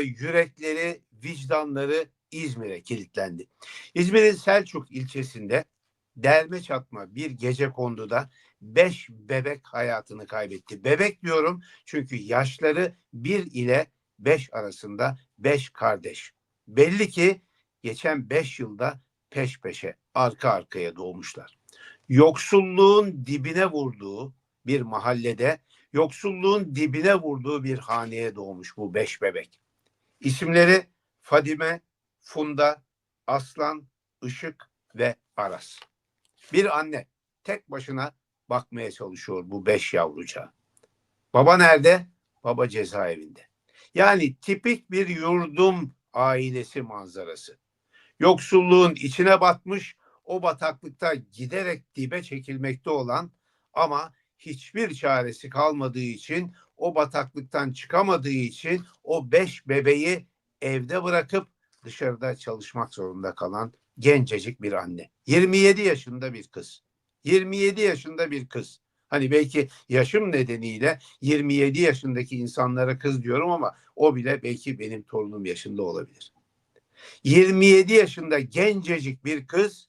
yürekleri, vicdanları İzmir'e kilitlendi. İzmir'in Selçuk ilçesinde derme çatma bir gece konduda beş bebek hayatını kaybetti. Bebek diyorum çünkü yaşları bir ile beş arasında beş kardeş. Belli ki geçen beş yılda peş peşe arka arkaya doğmuşlar. Yoksulluğun dibine vurduğu bir mahallede, yoksulluğun dibine vurduğu bir haneye doğmuş bu beş bebek. İsimleri Fadime, Funda, Aslan, Işık ve Aras. Bir anne tek başına bakmaya çalışıyor bu beş yavrucağa. Baba nerede? Baba cezaevinde. Yani tipik bir yurdum ailesi manzarası. Yoksulluğun içine batmış, o bataklıkta giderek dibe çekilmekte olan ama hiçbir çaresi kalmadığı için o bataklıktan çıkamadığı için o beş bebeği evde bırakıp dışarıda çalışmak zorunda kalan gencecik bir anne. 27 yaşında bir kız. 27 yaşında bir kız. Hani belki yaşım nedeniyle 27 yaşındaki insanlara kız diyorum ama o bile belki benim torunum yaşında olabilir. 27 yaşında gencecik bir kız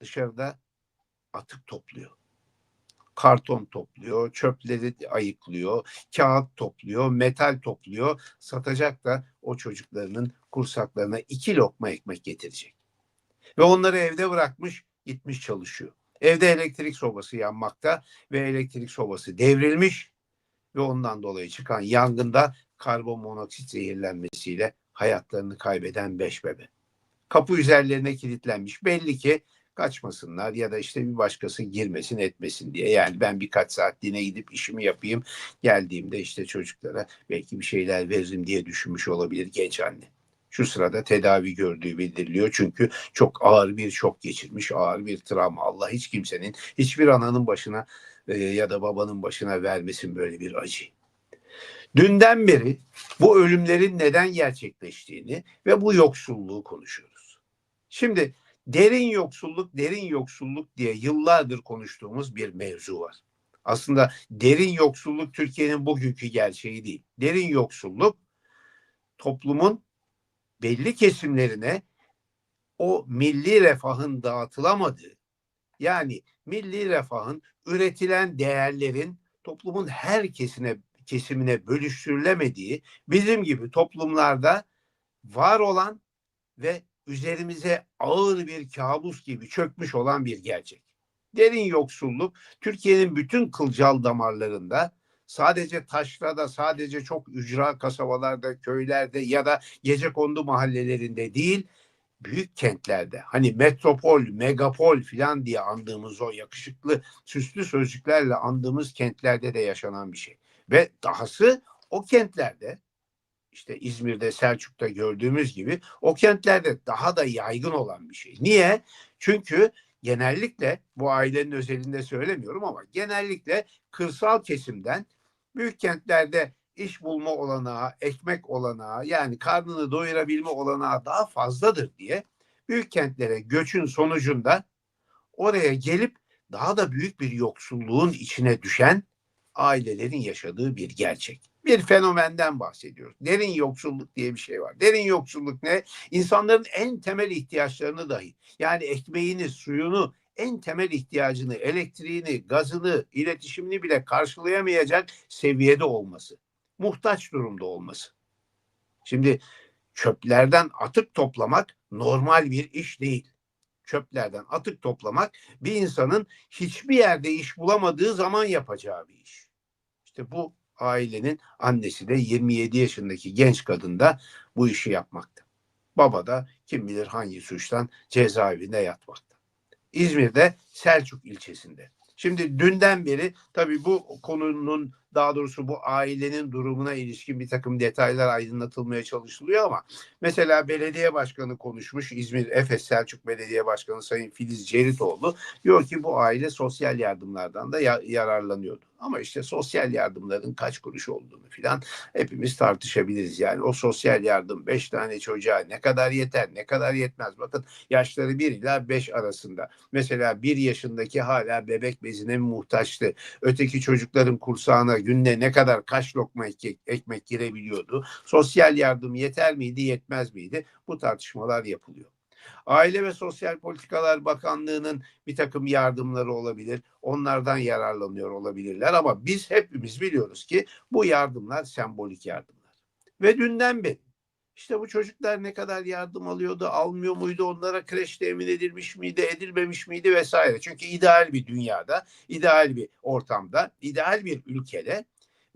dışarıda atık topluyor. Karton topluyor, çöpleri ayıklıyor, kağıt topluyor, metal topluyor. Satacak da o çocuklarının kursaklarına iki lokma ekmek getirecek. Ve onları evde bırakmış, gitmiş çalışıyor. Evde elektrik sobası yanmakta ve elektrik sobası devrilmiş ve ondan dolayı çıkan yangında karbon monoksit zehirlenmesiyle hayatlarını kaybeden beş bebe. Kapı üzerlerine kilitlenmiş. Belli ki kaçmasınlar ya da işte bir başkası girmesin etmesin diye. Yani ben birkaç saatliğine gidip işimi yapayım. Geldiğimde işte çocuklara belki bir şeyler veririm diye düşünmüş olabilir genç anne. Şu sırada tedavi gördüğü bildiriliyor. Çünkü çok ağır bir şok geçirmiş, ağır bir travma. Allah hiç kimsenin, hiçbir ananın başına e, ya da babanın başına vermesin böyle bir acı. Dünden beri bu ölümlerin neden gerçekleştiğini ve bu yoksulluğu konuşuyoruz. Şimdi derin yoksulluk, derin yoksulluk diye yıllardır konuştuğumuz bir mevzu var. Aslında derin yoksulluk Türkiye'nin bugünkü gerçeği değil. Derin yoksulluk toplumun belli kesimlerine o milli refahın dağıtılamadığı yani milli refahın üretilen değerlerin toplumun her kesine kesimine bölüştürülemediği bizim gibi toplumlarda var olan ve üzerimize ağır bir kabus gibi çökmüş olan bir gerçek. Derin yoksulluk Türkiye'nin bütün kılcal damarlarında sadece taşrada, sadece çok ücra kasabalarda, köylerde ya da gece kondu mahallelerinde değil, büyük kentlerde hani metropol, megapol filan diye andığımız o yakışıklı süslü sözcüklerle andığımız kentlerde de yaşanan bir şey. Ve dahası o kentlerde işte İzmir'de, Selçuk'ta gördüğümüz gibi o kentlerde daha da yaygın olan bir şey. Niye? Çünkü genellikle bu ailenin özelinde söylemiyorum ama genellikle kırsal kesimden büyük kentlerde iş bulma olanağı, ekmek olanağı yani karnını doyurabilme olanağı daha fazladır diye büyük kentlere göçün sonucunda oraya gelip daha da büyük bir yoksulluğun içine düşen ailelerin yaşadığı bir gerçek. Bir fenomenden bahsediyoruz. Derin yoksulluk diye bir şey var. Derin yoksulluk ne? İnsanların en temel ihtiyaçlarını dahi yani ekmeğini, suyunu, en temel ihtiyacını, elektriğini, gazını, iletişimini bile karşılayamayacak seviyede olması. Muhtaç durumda olması. Şimdi çöplerden atık toplamak normal bir iş değil. Çöplerden atık toplamak bir insanın hiçbir yerde iş bulamadığı zaman yapacağı bir iş. İşte bu ailenin annesi de 27 yaşındaki genç kadın da bu işi yapmakta. Baba da kim bilir hangi suçtan cezaevinde yatmakta. İzmir'de Selçuk ilçesinde. Şimdi dünden beri tabii bu konunun daha doğrusu bu ailenin durumuna ilişkin bir takım detaylar aydınlatılmaya çalışılıyor ama mesela belediye başkanı konuşmuş İzmir Efes Selçuk Belediye Başkanı Sayın Filiz Ceritoğlu diyor ki bu aile sosyal yardımlardan da ya- yararlanıyordu. Ama işte sosyal yardımların kaç kuruş olduğunu filan hepimiz tartışabiliriz. Yani o sosyal yardım 5 tane çocuğa ne kadar yeter ne kadar yetmez. Bakın yaşları 1 ila 5 arasında. Mesela 1 yaşındaki hala bebek bezine muhtaçtı. Öteki çocukların kursağına günde ne kadar kaç lokma ekmek, ekmek girebiliyordu? Sosyal yardım yeter miydi, yetmez miydi? Bu tartışmalar yapılıyor. Aile ve Sosyal Politikalar Bakanlığı'nın bir takım yardımları olabilir. Onlardan yararlanıyor olabilirler ama biz hepimiz biliyoruz ki bu yardımlar sembolik yardımlar. Ve dünden beri işte bu çocuklar ne kadar yardım alıyordu, almıyor muydu, onlara kreş temin edilmiş miydi, edilmemiş miydi vesaire. Çünkü ideal bir dünyada, ideal bir ortamda, ideal bir ülkede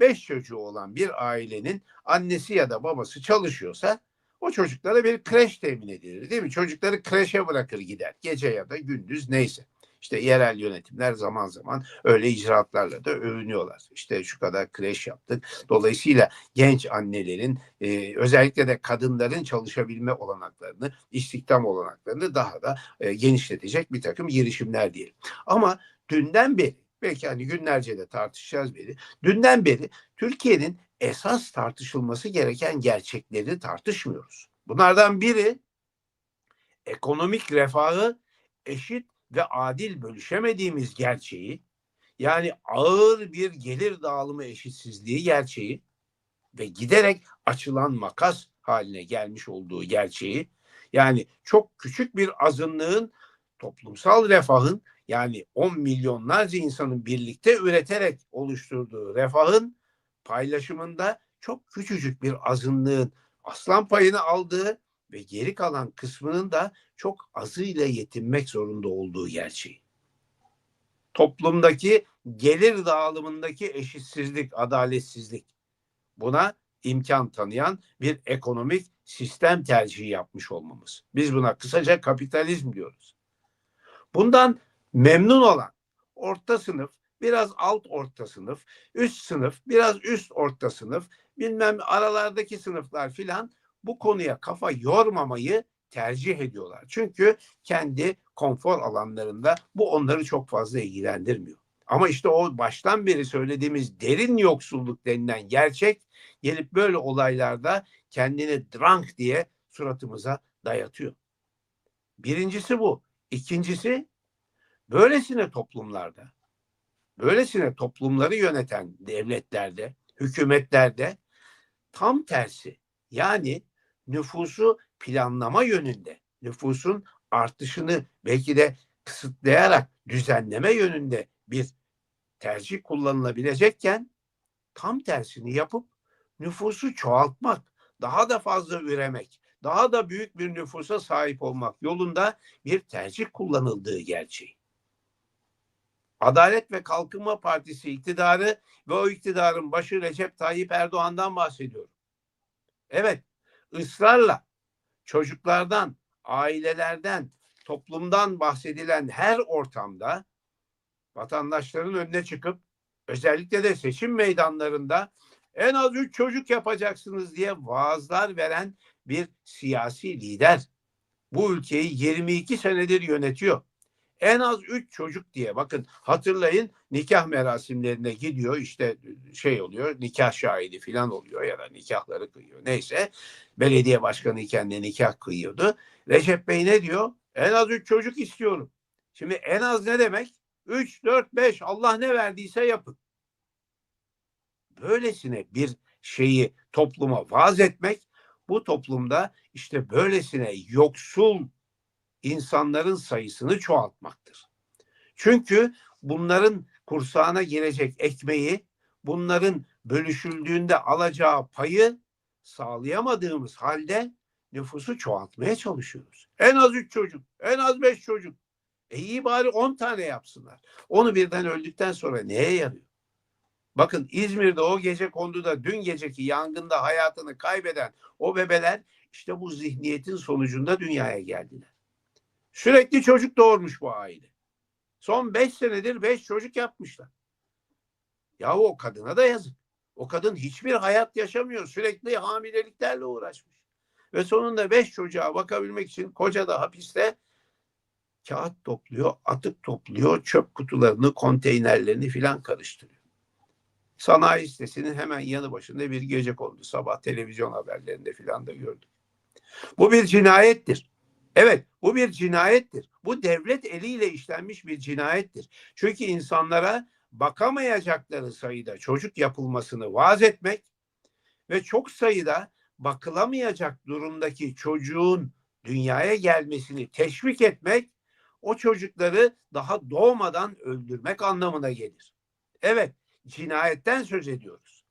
beş çocuğu olan bir ailenin annesi ya da babası çalışıyorsa o çocuklara bir kreş temin edilir değil mi? Çocukları kreşe bırakır gider. Gece ya da gündüz neyse. İşte yerel yönetimler zaman zaman öyle icraatlarla da övünüyorlar. İşte şu kadar kreş yaptık. Dolayısıyla genç annelerin e, özellikle de kadınların çalışabilme olanaklarını, istihdam olanaklarını daha da e, genişletecek bir takım girişimler diyelim. Ama dünden beri belki hani günlerce de tartışacağız beri. Dünden beri Türkiye'nin esas tartışılması gereken gerçekleri tartışmıyoruz. Bunlardan biri ekonomik refahı eşit ve adil bölüşemediğimiz gerçeği yani ağır bir gelir dağılımı eşitsizliği gerçeği ve giderek açılan makas haline gelmiş olduğu gerçeği yani çok küçük bir azınlığın toplumsal refahın yani 10 milyonlarca insanın birlikte üreterek oluşturduğu refahın paylaşımında çok küçücük bir azınlığın aslan payını aldığı ve geri kalan kısmının da çok azıyla yetinmek zorunda olduğu gerçeği. Toplumdaki gelir dağılımındaki eşitsizlik, adaletsizlik buna imkan tanıyan bir ekonomik sistem tercihi yapmış olmamız. Biz buna kısaca kapitalizm diyoruz. Bundan memnun olan orta sınıf, biraz alt orta sınıf, üst sınıf, biraz üst orta sınıf, bilmem aralardaki sınıflar filan bu konuya kafa yormamayı tercih ediyorlar. Çünkü kendi konfor alanlarında bu onları çok fazla ilgilendirmiyor. Ama işte o baştan beri söylediğimiz derin yoksulluk denilen gerçek gelip böyle olaylarda kendini drunk diye suratımıza dayatıyor. Birincisi bu. İkincisi böylesine toplumlarda, böylesine toplumları yöneten devletlerde, hükümetlerde tam tersi yani nüfusu planlama yönünde, nüfusun artışını belki de kısıtlayarak düzenleme yönünde bir tercih kullanılabilecekken tam tersini yapıp nüfusu çoğaltmak, daha da fazla üremek, daha da büyük bir nüfusa sahip olmak yolunda bir tercih kullanıldığı gerçeği. Adalet ve Kalkınma Partisi iktidarı ve o iktidarın başı Recep Tayyip Erdoğan'dan bahsediyorum. Evet, ısrarla çocuklardan, ailelerden, toplumdan bahsedilen her ortamda vatandaşların önüne çıkıp özellikle de seçim meydanlarında en az üç çocuk yapacaksınız diye vaazlar veren bir siyasi lider. Bu ülkeyi 22 senedir yönetiyor. En az üç çocuk diye bakın hatırlayın nikah merasimlerine gidiyor işte şey oluyor nikah şahidi falan oluyor ya da nikahları kıyıyor neyse belediye başkanı iken de nikah kıyıyordu. Recep Bey ne diyor? En az üç çocuk istiyorum. Şimdi en az ne demek? Üç, dört, beş Allah ne verdiyse yapın. Böylesine bir şeyi topluma vaaz etmek bu toplumda işte böylesine yoksul insanların sayısını çoğaltmaktır. Çünkü bunların kursağına girecek ekmeği, bunların bölüşüldüğünde alacağı payı sağlayamadığımız halde nüfusu çoğaltmaya çalışıyoruz. En az üç çocuk, en az beş çocuk. E iyi bari on tane yapsınlar. Onu birden öldükten sonra neye yarıyor? Bakın İzmir'de o gece konduda dün geceki yangında hayatını kaybeden o bebeler işte bu zihniyetin sonucunda dünyaya geldiler. Sürekli çocuk doğurmuş bu aile. Son beş senedir beş çocuk yapmışlar. Ya o kadına da yazık. O kadın hiçbir hayat yaşamıyor. Sürekli hamileliklerle uğraşmış. Ve sonunda beş çocuğa bakabilmek için koca da hapiste kağıt topluyor, atık topluyor, çöp kutularını, konteynerlerini filan karıştırıyor. Sanayi sitesinin hemen yanı başında bir gece kondu. Sabah televizyon haberlerinde filan da gördük. Bu bir cinayettir. Evet bu bir cinayettir. Bu devlet eliyle işlenmiş bir cinayettir. Çünkü insanlara bakamayacakları sayıda çocuk yapılmasını vaaz etmek ve çok sayıda bakılamayacak durumdaki çocuğun dünyaya gelmesini teşvik etmek o çocukları daha doğmadan öldürmek anlamına gelir. Evet, cinayetten söz ediyoruz.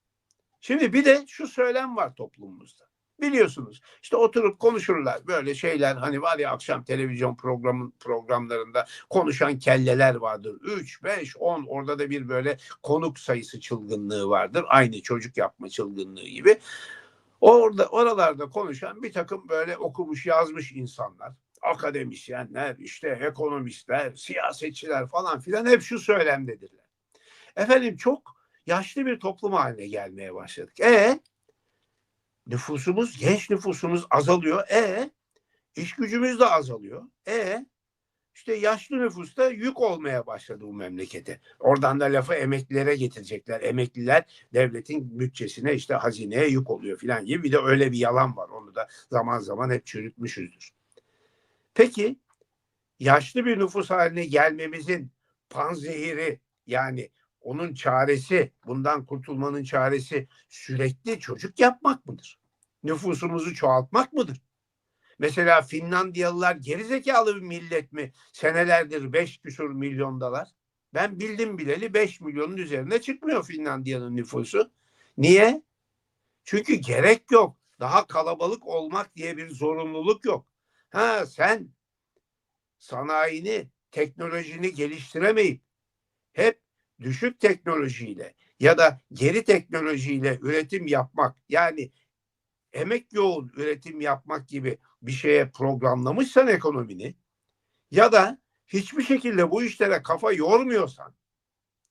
Şimdi bir de şu söylem var toplumumuzda. Biliyorsunuz işte oturup konuşurlar böyle şeyler hani var ya akşam televizyon programın programlarında konuşan kelleler vardır. 3, 5, 10 orada da bir böyle konuk sayısı çılgınlığı vardır. Aynı çocuk yapma çılgınlığı gibi. Orada oralarda konuşan bir takım böyle okumuş yazmış insanlar, akademisyenler, işte ekonomistler, siyasetçiler falan filan hep şu söylemdedirler. Efendim çok yaşlı bir toplum haline gelmeye başladık. E nüfusumuz, genç nüfusumuz azalıyor. E iş gücümüz de azalıyor. E işte yaşlı nüfus da yük olmaya başladı bu memlekete. Oradan da lafı emeklilere getirecekler. Emekliler devletin bütçesine işte hazineye yük oluyor filan gibi bir de öyle bir yalan var. Onu da zaman zaman hep çürütmüşüzdür. Peki yaşlı bir nüfus haline gelmemizin panzehiri yani onun çaresi, bundan kurtulmanın çaresi sürekli çocuk yapmak mıdır? Nüfusumuzu çoğaltmak mıdır? Mesela Finlandiyalılar gerizekalı bir millet mi? Senelerdir 5 küsur milyondalar. Ben bildim bileli 5 milyonun üzerine çıkmıyor Finlandiya'nın nüfusu. Niye? Çünkü gerek yok. Daha kalabalık olmak diye bir zorunluluk yok. Ha sen sanayini, teknolojini geliştiremeyip hep düşük teknolojiyle ya da geri teknolojiyle üretim yapmak yani emek yoğun üretim yapmak gibi bir şeye programlamışsan ekonomini ya da hiçbir şekilde bu işlere kafa yormuyorsan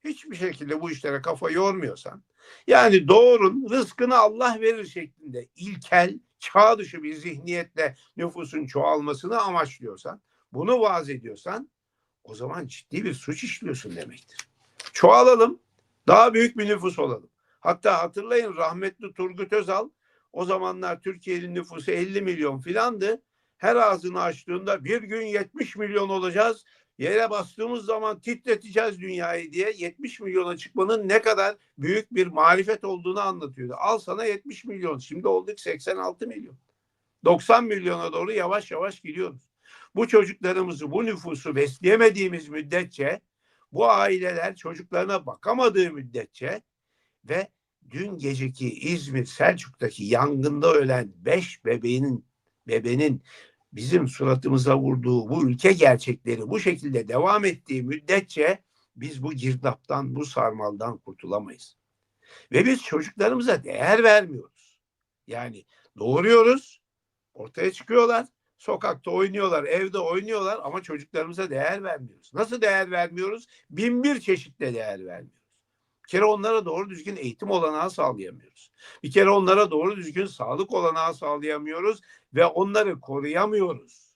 hiçbir şekilde bu işlere kafa yormuyorsan yani doğrun rızkını Allah verir şeklinde ilkel çağ dışı bir zihniyetle nüfusun çoğalmasını amaçlıyorsan bunu vaaz ediyorsan o zaman ciddi bir suç işliyorsun demektir. Çoğalalım daha büyük bir nüfus olalım. Hatta hatırlayın rahmetli Turgut Özal o zamanlar Türkiye'nin nüfusu 50 milyon filandı. Her ağzını açtığında bir gün 70 milyon olacağız. Yere bastığımız zaman titreteceğiz dünyayı diye 70 milyona çıkmanın ne kadar büyük bir marifet olduğunu anlatıyordu. Al sana 70 milyon. Şimdi olduk 86 milyon. 90 milyona doğru yavaş yavaş gidiyoruz. Bu çocuklarımızı, bu nüfusu besleyemediğimiz müddetçe bu aileler çocuklarına bakamadığı müddetçe ve dün geceki İzmir Selçuk'taki yangında ölen beş bebeğinin bebenin bizim suratımıza vurduğu bu ülke gerçekleri bu şekilde devam ettiği müddetçe biz bu girdaptan, bu sarmaldan kurtulamayız. Ve biz çocuklarımıza değer vermiyoruz. Yani doğuruyoruz, ortaya çıkıyorlar, sokakta oynuyorlar, evde oynuyorlar ama çocuklarımıza değer vermiyoruz. Nasıl değer vermiyoruz? Bin bir çeşitle değer vermiyoruz. Bir kere onlara doğru düzgün eğitim olanağı sağlayamıyoruz. Bir kere onlara doğru düzgün sağlık olanağı sağlayamıyoruz ve onları koruyamıyoruz.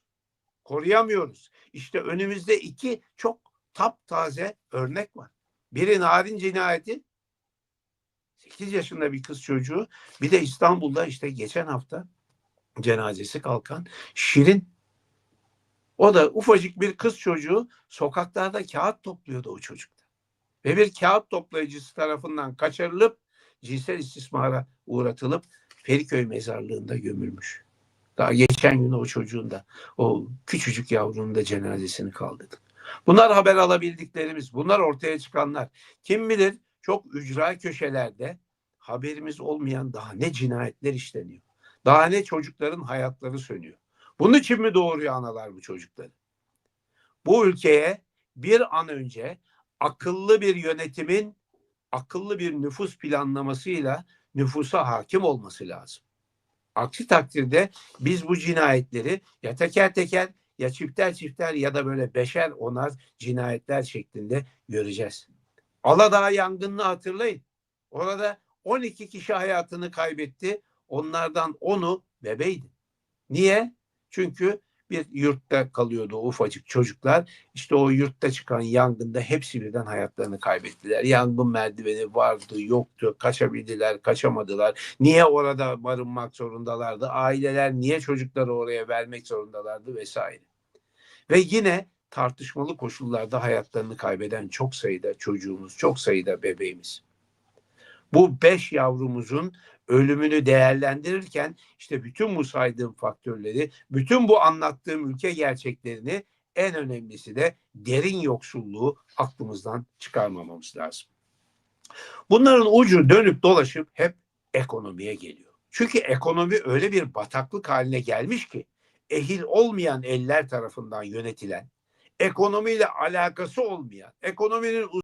Koruyamıyoruz. İşte önümüzde iki çok taptaze örnek var. Biri narin cinayeti 8 yaşında bir kız çocuğu bir de İstanbul'da işte geçen hafta cenazesi kalkan Şirin o da ufacık bir kız çocuğu sokaklarda kağıt topluyordu o çocuk ve bir kağıt toplayıcısı tarafından kaçırılıp cinsel istismara uğratılıp Feriköy mezarlığında gömülmüş. Daha geçen gün o çocuğun da o küçücük yavrunun da cenazesini kaldırdık. Bunlar haber alabildiklerimiz, bunlar ortaya çıkanlar. Kim bilir çok ücra köşelerde haberimiz olmayan daha ne cinayetler işleniyor. Daha ne çocukların hayatları sönüyor. Bunun için mi doğuruyor analar bu çocukları? Bu ülkeye bir an önce akıllı bir yönetimin akıllı bir nüfus planlamasıyla nüfusa hakim olması lazım. Aksi takdirde biz bu cinayetleri ya teker teker ya çifter çifter ya da böyle beşer onar cinayetler şeklinde göreceğiz. Aladağ yangınını hatırlayın. Orada 12 kişi hayatını kaybetti. Onlardan 10'u bebeydi. Niye? Çünkü bir yurtta kalıyordu o ufacık çocuklar. İşte o yurtta çıkan yangında hepsi birden hayatlarını kaybettiler. Yangın merdiveni vardı, yoktu, kaçabildiler, kaçamadılar. Niye orada barınmak zorundalardı? Aileler niye çocukları oraya vermek zorundalardı vesaire. Ve yine tartışmalı koşullarda hayatlarını kaybeden çok sayıda çocuğumuz, çok sayıda bebeğimiz. Bu beş yavrumuzun ölümünü değerlendirirken işte bütün bu saydığım faktörleri, bütün bu anlattığım ülke gerçeklerini en önemlisi de derin yoksulluğu aklımızdan çıkarmamamız lazım. Bunların ucu dönüp dolaşıp hep ekonomiye geliyor. Çünkü ekonomi öyle bir bataklık haline gelmiş ki ehil olmayan eller tarafından yönetilen, ekonomiyle alakası olmayan, ekonominin